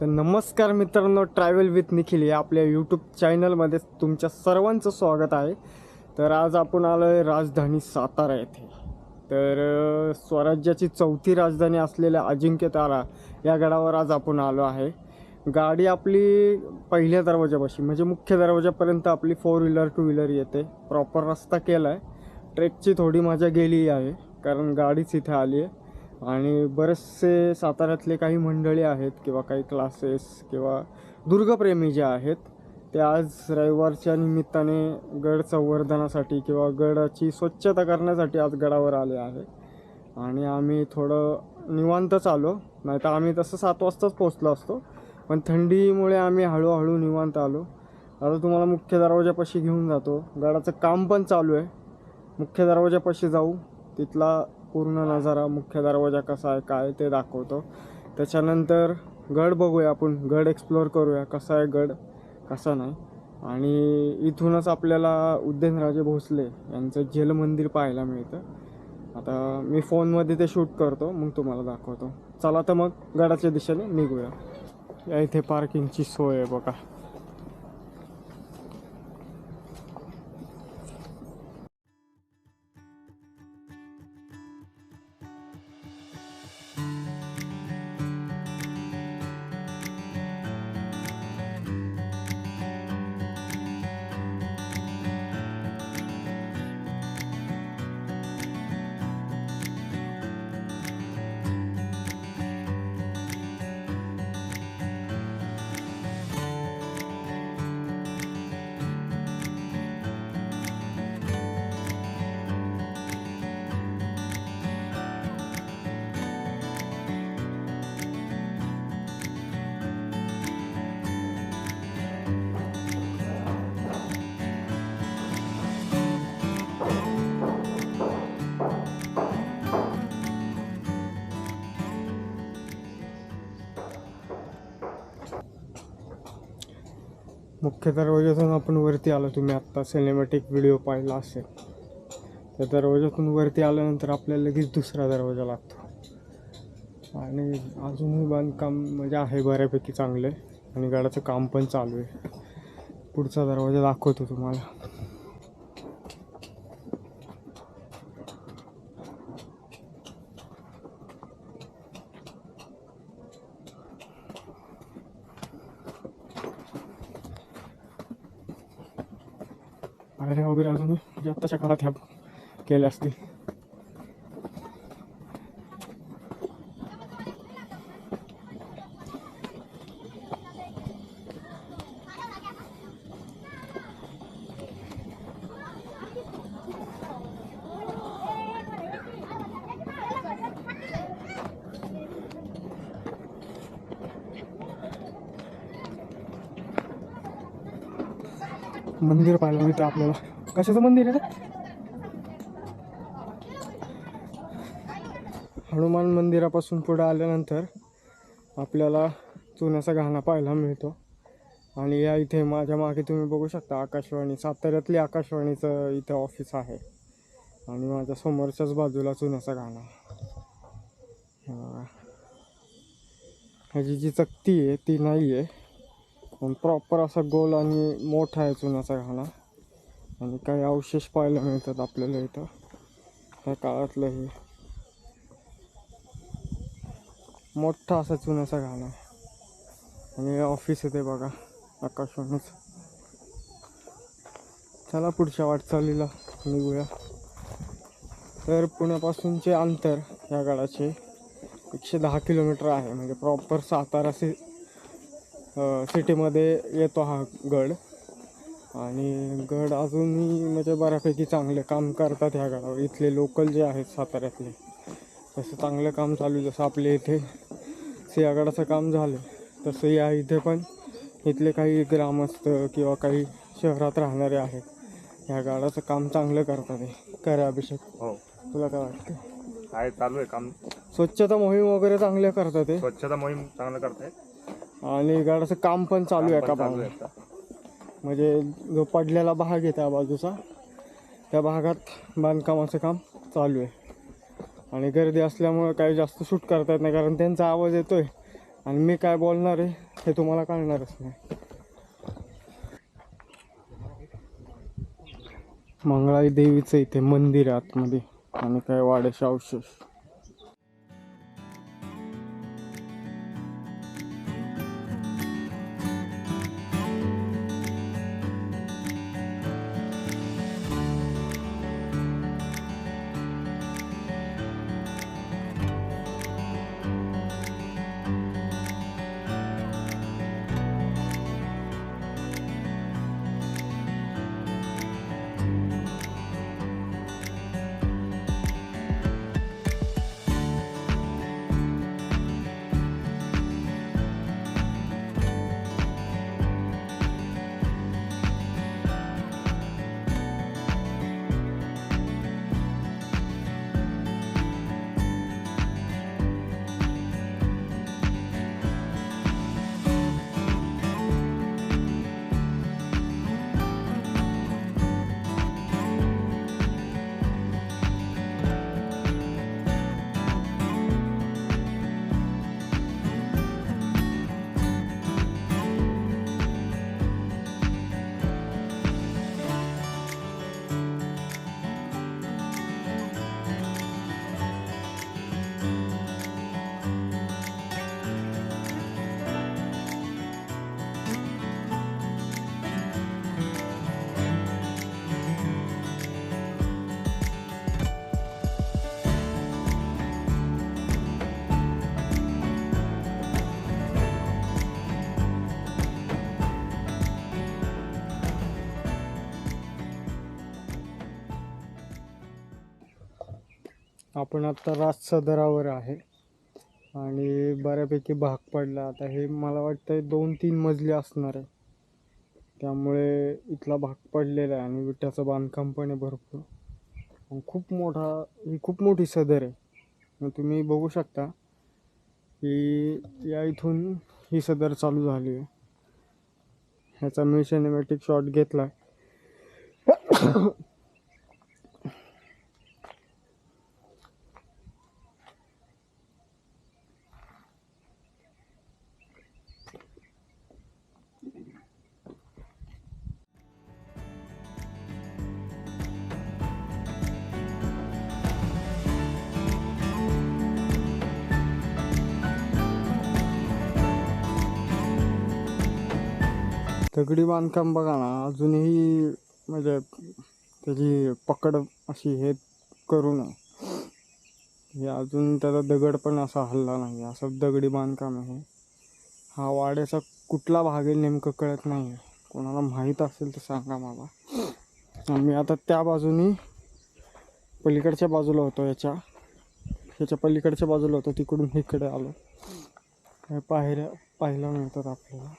तर नमस्कार मित्रांनो ट्रॅव्हल विथ निखिल या आपल्या यूट्यूब चॅनलमध्ये तुमच्या सर्वांचं स्वागत आहे. तर आज आपण आलो आहे राजधानी सातारा येथे. तर स्वराज्याची चौथी राजधानी असलेल्या अजिंक्य तारा या गडावर आज आपण आलो आहे. गाडी आपली पहिल्या दरवाजापाशी म्हणजे मुख्य दरवाजापर्यंत आपली फोर व्हीलर टू व्हीलर येते. प्रॉपर रस्ता केला आहे ट्रेकची थोडी मजा गेली आहे कारण गाडीच इथे आली आहे आणि बरेचसे साताऱ्यातले काही मंडळी आहेत किंवा काही क्लासेस किंवा दुर्गप्रेमी जे आहेत ते आज रविवारच्या निमित्ताने गड संवर्धनासाठी किंवा गडाची स्वच्छता करण्यासाठी आज गडावर आले आहे आणि आम्ही थोडं निवांतच आलो. नाही तर आम्ही तसं सात वाजताच पोचलो असतो. पण थंडीमुळे आम्ही हळूहळू निवांत आलो. आता तुम्हाला मुख्य दरवाजापाशी घेऊन जातो. गडाचं काम पण चालू आहे. मुख्य दरवाजापाशी जाऊ. तिथला पूर्ण नजारा मुख्य दरवाजा कसा आहे काय ते दाखवतो. त्याच्यानंतर गड बघूया आपण गड एक्सप्लोअर करूया कसा आहे गड कसा नाही. आणि इथूनच आपल्याला उदयनराजे भोसले यांचं जलमंदिर पाहायला मिळतं. आता मी फोनमध्ये ते शूट करतो मग तुम्हाला दाखवतो. चला तर मग गडाच्या दिशेने निघूया. या इथे पार्किंगची सोय आहे बघा. मुख्य दरवाजातून आपण वरती आलो. तुम्ही आत्ता सिनेमॅटिक व्हिडिओ पाहिला असेल. त्या दरवाजातून वरती आल्यानंतर आपल्याला लगेच दुसरा दरवाजा लागतो. आणि अजूनही बांधकाम म्हणजे आहे बऱ्यापैकी चांगलं. आहे आणि गडाचं काम पण चालू आहे. पुढचा दरवाजा दाखवतो तुम्हाला पायऱ्या वगैरे अजून म्हणजे आत्ताच्या काळात ह्या केल्या असतील. मंदिर पाहायला मिळतं आपल्याला. कशाचं मंदिर आहे हनुमान मंदिरापासून पुढे आल्यानंतर आपल्याला चुन्याचा घाणा पाहायला मिळतो. आणि या इथे माझ्या मागे तुम्ही बघू शकता आकाशवाणी साताऱ्यातली आकाशवाणीचं इथं ऑफिस आहे. आणि माझ्या समोरच्याच बाजूला चुन्याचा घाणा ह्याची जी चकती आहे ती नाही आहे. पण प्रॉपर असा गोल आणि मोठा आहे चुन्याचा घाणा. आणि काही अवशेष पाहायला मिळतात आपल्याला इथं. त्या काळातलं हे मोठा असा चुन्याचा घाणा आहे. आणि ऑफिस येते बघा आकाशवाणीच चला पुढच्या वाटचालीला निघूया. तर पुण्यापासूनचे अंतर या गडाचे एकशे दहा किलोमीटर आहे. म्हणजे प्रॉपर सातारा सि सिटीमध्ये येतो हा गड. आणि गड अजूनही म्हणजे बऱ्यापैकी चांगले काम करतात ह्या गडावर इथले लोकल जे आहेत साताऱ्यातले तसं चांगलं काम चालू जसं आपले इथे सिंहगडाचं काम झालं तसं या इथे पण इथले काही ग्रामस्थ किंवा काही शहरात राहणारे आहेत. ह्या गाडाचं काम चांगलं करतात हे. करा अभिषेक. हो. तुला काय वाटतं? आहे चालू आहे काम. स्वच्छता मोहीम वगैरे चांगल्या करतात हे? स्वच्छता मोहीम चांगलं करताय आणि गाडाचं काम पण चालू आहे का आता. म्हणजे जो पडलेला भाग आहे त्या बाजूचा त्या भागात बांधकामाचं काम चालू आहे. आणि गर्दी असल्यामुळे काही जास्त शूट करता येत नाही कारण त्यांचा आवाज येतो आहे आणि मी काय बोलणार आहे हे तुम्हाला कळणारच नाही. मंगळाई देवीचं इथे मंदिर आहे आतमध्ये. आणि काय वाड्याचे अवशेष. आपण आत्ता राज सदरावर आहे. आणि बऱ्यापैकी भाग पडला. आता हे मला वाटतं दोन तीन मजली असणार आहे. त्यामुळे इथला भाग पडलेला आहे आणि विट्याचं बांधकाम पण आहे भरपूर. खूप मोठा ही खूप मोठी सदर आहे. मग तुम्ही बघू शकता की या इथून ही सदर चालू झाली आहे. ह्याचा मी सिनेमॅटिक शॉट घेतला दगडी बांधकाम बघा ना अजूनही म्हणजे त्याची पकड अशी हे करू नये. हे अजून त्याचा दगड पण असा हल्ला नाही असं दगडी बांधकाम आहे. हा वाड्याचा कुठला भाग आहे नेमकं कळत नाही आहे. कोणाला माहीत असेल तर सांगा मला आणि मी आता त्या बाजूनी पलीकडच्या बाजूला होतो याच्या. ह्याच्या पलीकडच्या बाजूला होतो तिकडून इकडे आलो. काय पाहायला मिळतात आपल्याला.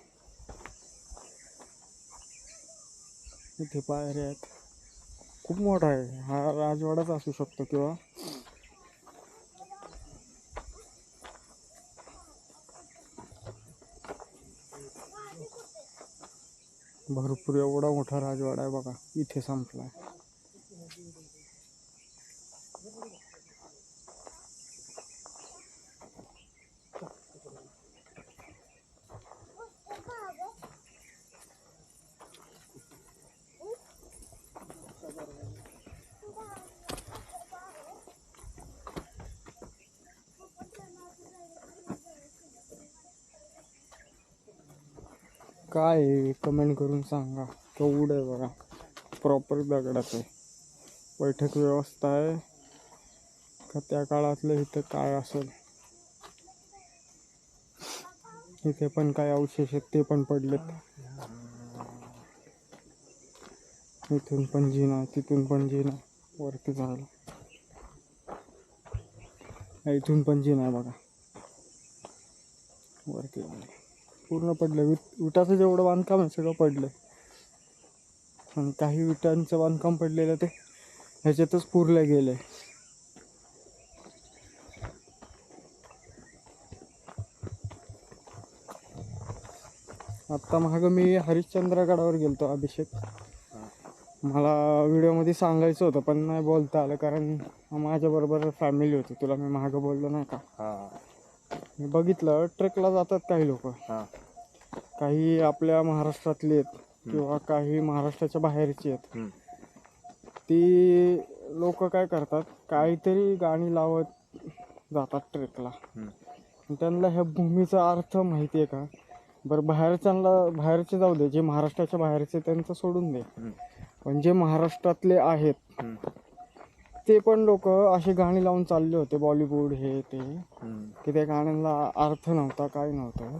इथे पायऱ्या आहेत. खूप मोठा आहे. हा राजवाडाच असू शकतो किंवा भरपूर एवढा मोठा राजवाडा आहे बघा. इथे संपला आहे काय आहे कमेंट करून सांगा. केवढं आहे बघा. प्रॉपर दगडाचं आहे. बैठक व्यवस्था आहे. का त्या काळातलं इथं काय असेल? इथे पण काय अवशेष आहेत ते पण पडलेत. इथून पण जिना तिथून पण जिना वरती जायला. इथून पण जिना बघा. वरती जायला. पूर्ण पडलं. विट विटाचं जेवढं बांधकाम आहे सगळं पडलं. आणि काही विटांचं बांधकाम पडलेलं ते ह्याच्यातच पुरलं गेलं आहे आत्ता मागं मी हरिश्चंद्रगडावर गेलतो अभिषेक. मला व्हिडिओमध्ये सांगायचं होतं पण नाही बोलता आलं कारण माझ्याबरोबर फॅमिली होती. तुला मी मागं बोललो नाही का? मी बघितलं ट्रेकला जातात काही लोक हां काही आपल्या महाराष्ट्रातले आहेत किंवा काही महाराष्ट्राच्या बाहेरचे आहेत हम्म. ती लोक काय करतात काहीतरी गाणी लावत जातात ट्रेकला हम्म. त्यांना ह्या भूमीचा अर्थ माहिती आहे का बरं बाहेरच्यांना बाहेरचे जाऊ दे जे महाराष्ट्राच्या बाहेरचे त्यांचं सोडून दे हम्म. पण जे महाराष्ट्रातले आहेत हम्म. ते पण लोक अशी गाणी लावून चालले होते बॉलिवूड हे ते हम्म. की त्या गाण्यांना अर्थ नव्हता काय नव्हतं.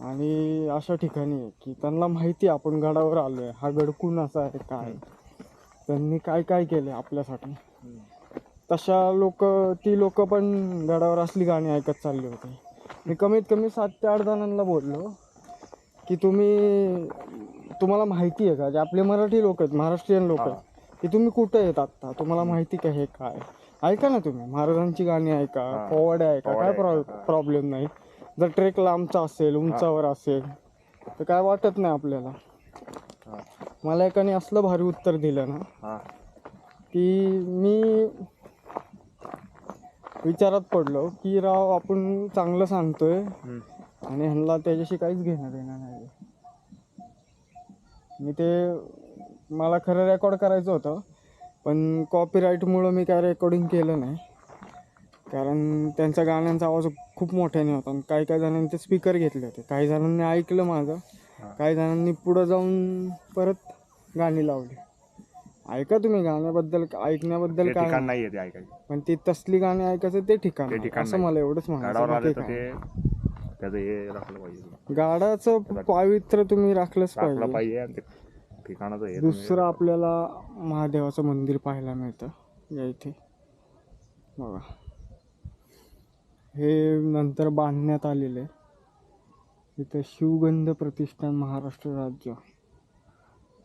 आणि अशा ठिकाणी आहे की त्यांना माहिती आहे आपण गडावर आलो आहे हा गड कुणाचा आहे काय त्यांनी काय काय केले आपल्यासाठी. तशा लोक ती लोक पण गडावर असली गाणी ऐकत चालली होती. मी कमीत कमी सात ते आठ जणांना बोललो की तुम्ही तुम्हाला माहिती आहे का? जे आपले मराठी लोक आहेत महाराष्ट्रीयन लोक आहेत की तुम्ही कुठे आहेत आत्ता तुम्हाला माहिती का हे काय? ऐका ना तुम्ही महाराजांची गाणी ऐका. पोवाडे ऐका काय. प्रॉब्लेम नाही जर ट्रेक लांबचा असेल उंचावर असेल तर काय वाटत नाही आपल्याला मला एकाने असलं भारी उत्तर दिलं ना की मी विचारात पडलो की राव आपण चांगलं सांगतोय. आणि ह्यांना त्याच्याशी काहीच घेणं देणं नाही मी ते मला खरं रेकॉर्ड करायचं होतं पण कॉपीराईटमुळं मी काय रेकॉर्डिंग केलं नाही कारण त्यांच्या गाण्यांचा आवाज खूप मोठ्याने होता आणि काही काही जणांनी ते स्पीकर घेतले होते काही जणांनी ऐकलं माझं. काही जणांनी पुढं जाऊन परत गाणी लावली ऐका तुम्ही गाण्याबद्दल ऐकण्याबद्दल काय नाही. नाही आहे ते ऐकायचं पण ती तसली गाणी ऐकायचं ते ठिकाण ते आहे. ठिकाण असं नाही. मला एवढंच गडावर म्हणायचं आले बाकी तर काय. ते त्याचं हे राखलं पाहिजे गाडाचं पावित्र्य तुम्ही राखलंच राखलं पाहिजे पाहिजे आणि ते ठिकाणाचं हे दुसरं आपल्याला महादेवाचं मंदिर पाहायला मिळतं या इथे. बघा. हे नंतर बांधण्यात आलेलं आहे. इथं शिवगंध प्रतिष्ठान महाराष्ट्र राज्य.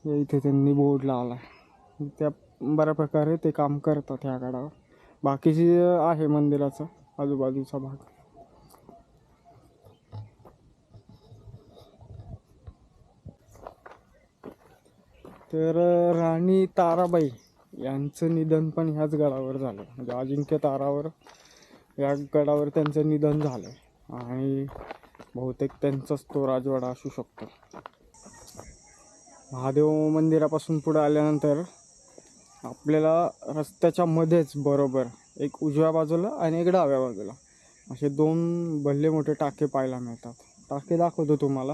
या इथे त्यांनी बोर्ड लावला आहे. त्या बऱ्या प्रकारे ते काम करतात ह्या गडावर. बाकीची आहे मंदिराचा आजूबाजूचा भाग. तर राणी ताराबाई यांचं निधन पण ह्याच गडावर झालं. म्हणजे अजिंक्य तारावर या गडावर त्यांचं निधन झालं आणि बहुतेक त्यांचाच तो राजवाडा असू शकतो. महादेव मंदिरापासून पुढे आल्यानंतर आपल्याला रस्त्याच्या मध्येच बरोबर एक उजव्या बाजूला आणि एक डाव्या बाजूला असे दोन भल्ले मोठे टाके पाहायला मिळतात. टाके दाखवतो तुम्हाला.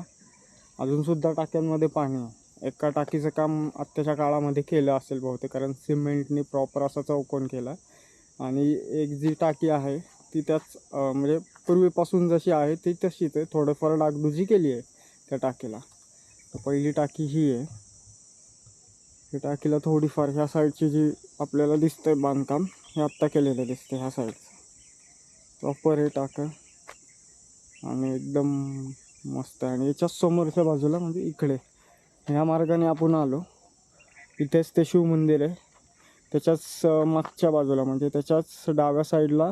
अजूनसुद्धा टाक्यांमध्ये पाणी आहे. एका टाकीचं काम आत्ताच्या काळामध्ये केलं असेल बहुतेक कारण सिमेंटने प्रॉपर असा चौकोन केला. आणि एक जी टाकी आहे ती त्याच म्हणजे पूर्वीपासून जशी आहे ती तशीच आहे. थोडंफार डागडुजी केली आहे त्या टाकीला. तर पहिली टाकी ही आहे. ही टाकीला थोडीफार ह्या साईडची जी आपल्याला दिसतंय बांधकाम हे आत्ता केलेलं दिसतं ह्या साईडचं. प्रॉपर हे टाकं. आणि एकदम मस्त आहे. आणि याच्या समोरच्या बाजूला म्हणजे इकडे. ह्या मार्गाने आपण आलो. इथेच ते शिवमंदिर आहे. त्याच्याच मागच्या बाजूला म्हणजे त्याच्याच डाव्या साईडला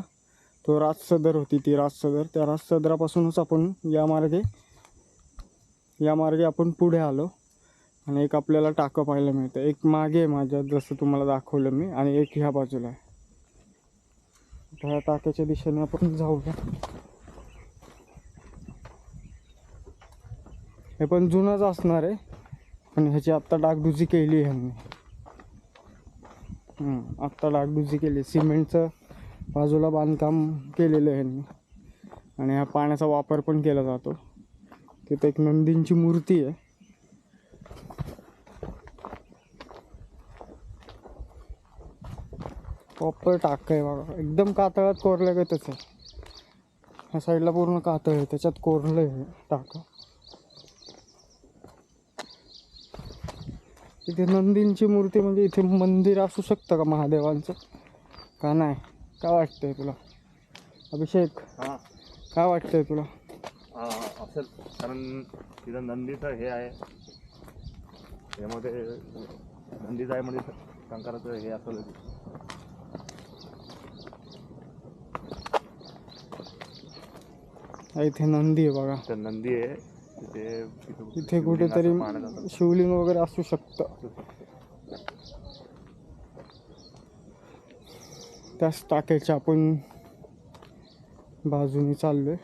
तो राजसदर होती ती राजसदर त्या राजसदरापासूनच आपण या मार्गे या मार्गे आपण पुढे आलो. आणि एक आपल्याला टाकं पाहायला मिळतं. एक मागे आहे माझ्या जसं तुम्हाला दाखवलं मी. आणि एक ह्या बाजूला आहे. ह्या टाक्याच्या दिशेने आपण जाऊया. हे पण जुनंच असणार आहे. पण ह्याची आत्ता डागडुजी केली आहे ह्यांनी आत्ता डागडुजी केली. सिमेंटचं बाजूला बांधकाम केलेलं आहे ह्यांनी आणि ह्या पाण्याचा वापर पण केला जातो. तिथं एक नंदींची मूर्ती आहे. प्रॉपर टाक आहे बघा. एकदम कातळात कोरल्यागतच आहे. ह्या साईडला पूर्ण कातळ आहे. त्याच्यात कोरलं आहे टाकं. इथे नंदींची मूर्ती म्हणजे इथे मंदिर असू शकतं का महादेवांचं? का नाही? काय वाटतंय तुला? अभिषेक हां. काय वाटतंय तुला? हां असेल. कारण तिथं नंदीचं हे आहे. यामध्ये नंदीचं आहे म्हणजे शंकराचं हे असेल. इथे नंदी आहे बघा. तर नंदी आहे. तिथे इथे कुठेतरी. शिवलिंग वगैरे असू शकतं. त्याच टाकायचे आपण बाजूने चाललोय.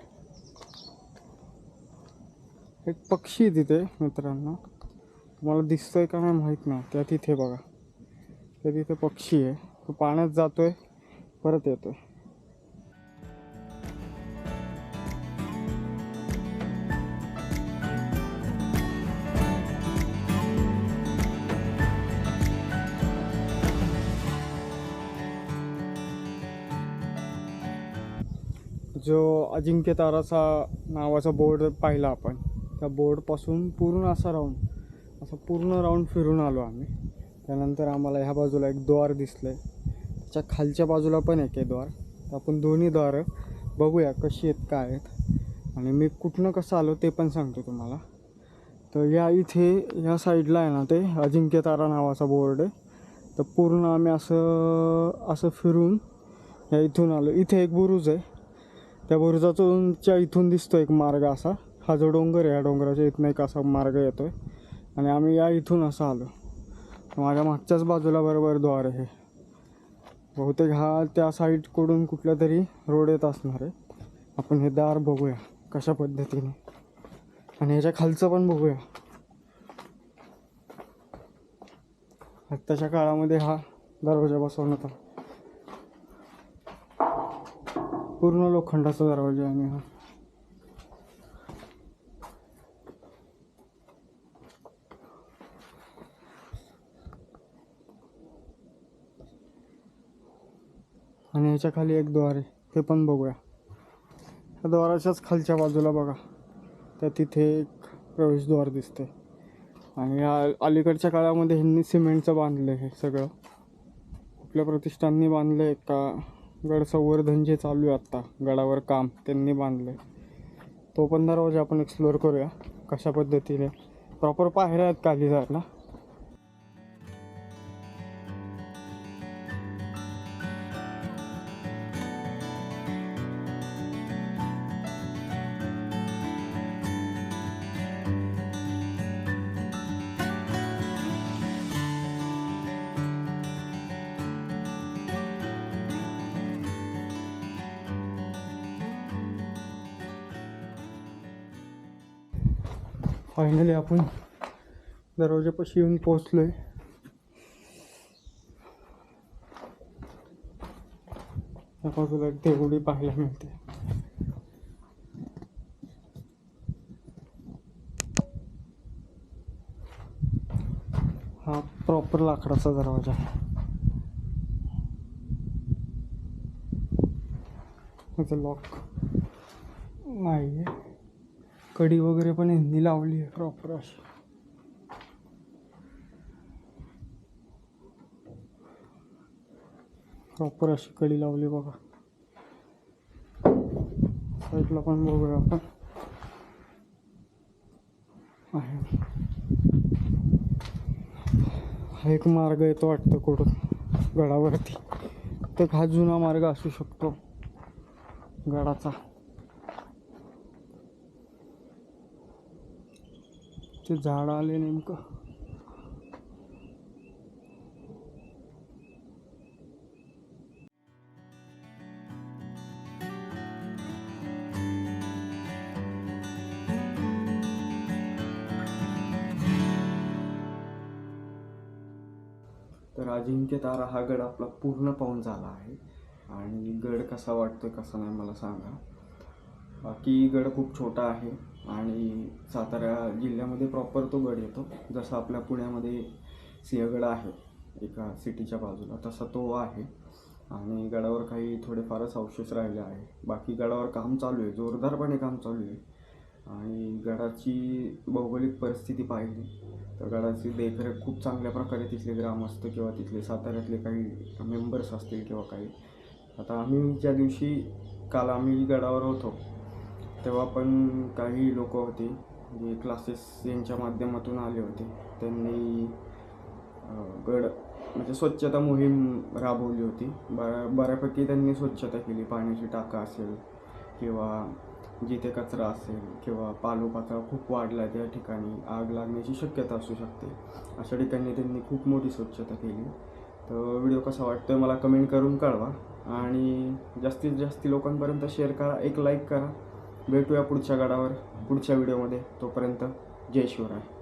एक पक्षी आहे तिथे मित्रांनो. तुम्हाला दिसतोय का नाही माहीत नाही. त्या तिथे बघा. त्या तिथे पक्षी आहे. तो पाण्यात जातोय परत येतोय. अजिंक्य तारासा नावाचा बोर्ड पाहिला आपण. त्या बोर्डपासून पूर्ण असा राऊंड असं पूर्ण राऊंड फिरून आलो आम्ही. त्यानंतर आम्हाला ह्या बाजूला एक द्वार दिसलं त्याच्या खालच्या बाजूला पण एक आहे द्वार. तर आपण दोन्ही द्वारं बघूया कशी आहेत काय आहेत. आणि मी कुठनं कसं आलो ते पण सांगतो तुम्हाला. तर या इथे या साईडला आहे ना ते अजिंक्य तारा नावाचा बोर्ड आहे. तर पूर्ण आम्ही असं असं फिरून या इथून आलो. इथे एक बुरुज आहे. त्या बुरुजातूनच्या इथून दिसतो एक मार्ग असा. हा जो डोंगर आहे या डोंगराच्या इथून एक असा मार्ग येतो आहे आणि आम्ही या इथून असं आलो. माझ्या मागच्याच बाजूला बरोबर द्वार आहे. बहुतेक हा त्या साईडकडून कुठला तरी रोड येत असणार आहे. आपण हे दार बघूया कशा पद्धतीने. आणि ह्याच्या खालचं पण बघूया. आत्ताच्या काळामध्ये हा दरवाजा बसवण्यात आला. पूर्ण लोखंडाचा दरवाजा आहे. आणि हा. आणि ह्याच्या खाली एक द्वार आहे. ते पण बघूया. त्या द्वाराच्याच खालच्या बाजूला बघा. त्या तिथे एक प्रवेशद्वार दिसते आणि या अलीकडच्या काळामध्ये ह्यांनी सिमेंटचं बांधलं हे सगळं. कुठल्या प्रतिष्ठाननी बांधलं आहे का? गड संवर्धन जे चालू आहे आत्ता गडावर काम त्यांनी बांधलं आहे तो पण दरवाजा आपण एक्सप्लोअर करूया कशा पद्धतीने. प्रॉपर पायऱ्या आहेत खाली जायला. फायनली आपण दरवाजापाशी येऊन पोहोचलोय. या बाजूला एक देवडी पाहायला मिळते. हा प्रॉपर लाकडाचा दरवाजा आहे. लॉक नाही आहे कडी वगैरे पण यांनी लावली आहे प्रॉपर अशी. प्रॉपर अशी कडी लावली बघा. साईडला पण बघूया आपण. आहे. हा एक मार्ग येतो वाटतं कुठून गडावरती. तर हा जुना मार्ग असू शकतो. गडाचा. ते झाड आले नेमकं. तर अजिंक्य तारा हा गड आपला पूर्ण पाहून झाला आहे. आणि गड कसा वाटतोय कसा नाही मला सांगा. बाकी गड खूप छोटा आहे आणि सातारा जिल्ह्यामध्ये प्रॉपर तो गड येतो. जसं आपल्या पुण्यामध्ये सिंहगड आहे एका सिटीच्या बाजूला तसा तो आहे. आणि गडावर काही थोडेफारच अवशेष राहिले आहे बाकी गडावर काम चालू आहे जोरदारपणे काम चालू आहे. आणि गडाची भौगोलिक परिस्थिती पाहिली तर गडाची देखरेख खूप चांगल्या प्रकारे तिथले ग्रामस्थ किंवा तिथले साताऱ्यातले काही मेंबर्स असतील किंवा काही. आता आम्ही ज्या दिवशी काल आम्ही गडावर होतो तेव्हा पण काही लोक होते जे क्लासेस यांच्या माध्यमातून आले होते. त्यांनी गड म्हणजे स्वच्छता मोहीम राबवली होती. बऱ्या बऱ्यापैकी त्यांनी स्वच्छता केली. पाण्याची टाका असेल किंवा जिथे कचरा असेल किंवा पालोपाचोळा खूप वाढला त्या ठिकाणी आग लागण्याची शक्यता असू शकते. अशा ठिकाणी त्यांनी खूप मोठी स्वच्छता केली. तर व्हिडिओ कसा वाटतोय मला कमेंट करून कळवा. आणि जास्तीत जास्त लोकांपर्यंत शेअर करा. एक लाईक करा. भेटूया पुढच्या गडावर पुढच्या व्हिडिओमध्ये. तोपर्यंत जय शिवराय.